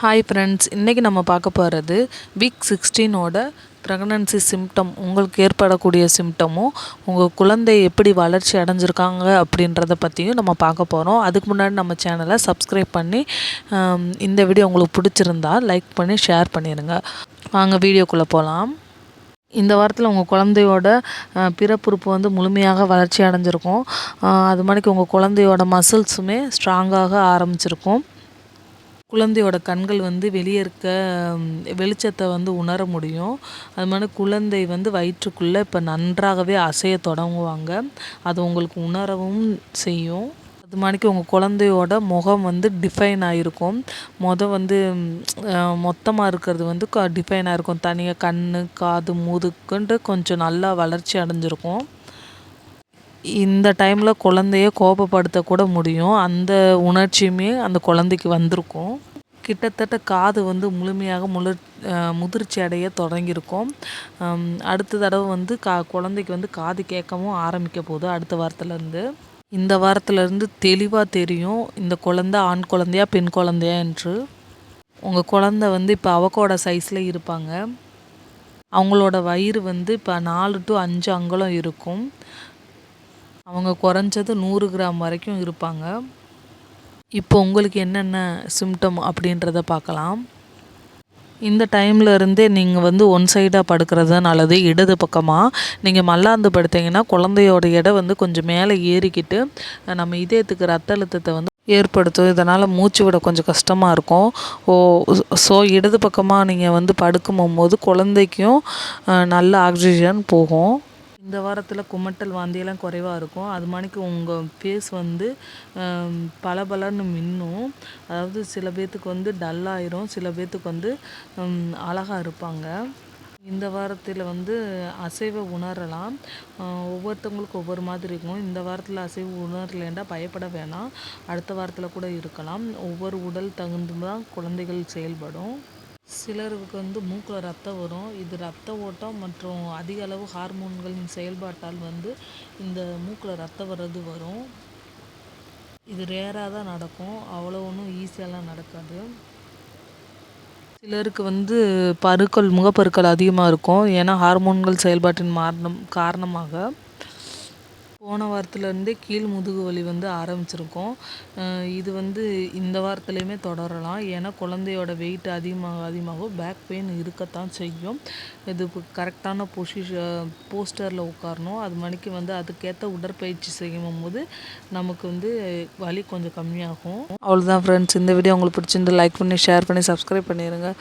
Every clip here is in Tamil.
ஹாய் ஃப்ரெண்ட்ஸ் இன்றைக்கி நம்ம பார்க்க போகிறது வீக் சிக்ஸ்டீனோட ப்ரெக்னன்சி சிம்டம் உங்களுக்கு ஏற்படக்கூடிய சிம்டமும் உங்கள் குழந்தை எப்படி வளர்ச்சி அடைஞ்சிருக்காங்க அப்படின்றத பற்றியும் நம்ம பார்க்க போகிறோம் அதுக்கு முன்னாடி நம்ம சேனலை சப்ஸ்கிரைப் பண்ணி இந்த வீடியோ உங்களுக்கு பிடிச்சிருந்தா லைக் பண்ணி ஷேர் பண்ணிடுங்க வாங்க வீடியோக்குள்ளே போகலாம் இந்த வாரத்தில் உங்கள் குழந்தையோட பிறப்புறுப்பு வந்து முழுமையாக வளர்ச்சி அடைஞ்சிருக்கும். அது மாதிரிக்கு உங்கள் குழந்தையோட மசில்ஸுமே ஸ்ட்ராங்காக ஆரம்பிச்சிருக்கும். குழந்தையோட கண்கள் வந்து வெளியே இருக்க வெளிச்சத்தை வந்து உணர முடியும். அது மாதிரி குழந்தை வந்து வயிற்றுக்குள்ளே இப்போ நன்றாகவே அசைய தொடங்குவாங்க. அது உங்களுக்கு உணரவும் செய்யும். அது மாதிரிக்கு உங்கள் குழந்தையோட முகம் வந்து டிஃபைன் ஆகிருக்கும் மொதல் வந்து மொத்தமாக இருக்கிறது வந்து டிஃபைன் ஆகிருக்கும் தனியாக கண் காது மூதுக்குன்ட்டு கொஞ்சம் நல்லா வளர்ச்சி அடைஞ்சிருக்கும். இந்த டைமில் குழந்தைய கோபப்படுத்த கூட முடியும். அந்த உணர்ச்சியுமே அந்த குழந்தைக்கு வந்திருக்கும். கிட்டத்தட்ட காது வந்து முழுமையாக முழு முதிர்ச்சி அடைய தொடங்கியிருக்கும். அடுத்த தடவை வந்து கா குழந்தைக்கு வந்து காது கேட்கவும் ஆரம்பிக்க போகுது அடுத்த வாரத்துலேருந்து. இந்த வாரத்துலேருந்து தெளிவாக தெரியும் இந்த குழந்தை ஆண் குழந்தையா பெண் குழந்தையா என்று. உங்கள் குழந்தை வந்து இப்போ அவக்கோட சைஸில் இருப்பாங்க. அவங்களோட வயிறு வந்து இப்போ நாலு டு அஞ்சு அங்குலம் இருக்கும். அவங்க குறைஞ்சது நூறு கிராம் வரைக்கும் இருப்பாங்க. இப்போ உங்களுக்கு என்னென்ன சிம்டம் அப்படின்றத பார்க்கலாம். இந்த டைமில் இருந்தே நீங்கள் வந்து ஒன் சைடாக படுக்கிறது தான் நல்லது. இடது பக்கமாக நீங்கள் மல்லாந்து படுத்தீங்கன்னா குழந்தையோட எடை வந்து கொஞ்சம் மேலே ஏறிக்கிட்டு நம்ம இதயத்துக்கு ரத்த அழுத்தத்தை வந்து ஏற்படுத்தும். இதனால் மூச்சு விட கொஞ்சம் கஷ்டமாக இருக்கும். ஓ ஸோ இடது பக்கமாக நீங்கள் வந்து படுக்கும் போது குழந்தைக்கும் நல்ல ஆக்சிஜன் போகும். இந்த வாரத்தில் குமட்டல் வாந்தியெல்லாம் குறைவாக இருக்கும். அது மாதிரிக்கு உங்கள் ஃபேஸ் வந்து பளபளன்னு மின்னும். அதாவது சில பேர்த்துக்கு வந்து டல்லாயிரும் சில பேர்த்துக்கு வந்து அழகாக அழகா இருப்பாங்க. இந்த வாரத்தில் வந்து அசைவை உணரலாம். ஒவ்வொருத்தவங்களுக்கும் ஒவ்வொருத்தவங்களுக்கு ஒவ்வொரு மாதிரி இருக்கும். இந்த வாரத்தில் அசைவு உணரலைன்னா பயப்பட வேணாம். அடுத்த வாரத்தில் கூட இருக்கலாம். ஒவ்வொரு உடல் தகுந்து தான் குழந்தைகள் செயல்படும். சிலருக்கு வந்து மூக்கில் ரத்தம் வரும். இது ரத்த ஓட்டம் மற்றும் அதிக அளவு ஹார்மோன்களின் செயல்பாட்டால் வந்து இந்த மூக்கில் ரத்தம் வர்றது வரும். இது ரேராக தான் நடக்கும். அவ்வளோ ஒன்றும் ஈஸியாலாம் நடக்காது. சிலருக்கு வந்து பருக்கள் முகப்பருக்கள் அதிகமாக இருக்கும். ஏன்னா ஹார்மோன்கள் செயல்பாட்டின் மாரணம் காரணமாக போன வாரத்துலேருந்தே கீழ் முதுகு வலி வந்து ஆரம்பிச்சிருக்கோம். இது வந்து இந்த வாரத்துலேயுமே தொடரலாம். ஏன்னா குழந்தையோட வெயிட் அதிகமாக அதிகமாக பேக் பெயின் இருக்கத்தான் செய்யும். இது இப்போ கரெக்டான பொசிஷன் போஸ்டரில் உட்காரணும். அது மணிக்கு வந்து அதுக்கேற்ற உடற்பயிற்சி செய்யும் போது நமக்கு வந்து வலி கொஞ்சம் கம்மியாகும். அவ்வளோதான் ஃப்ரெண்ட்ஸ் இந்த வீடியோ உங்களுக்கு பிடிச்சிருந்து லைக் பண்ணி ஷேர் பண்ணி சப்ஸ்கிரைப் பண்ணிடுங்க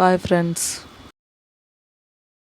பாய் ஃப்ரெண்ட்ஸ்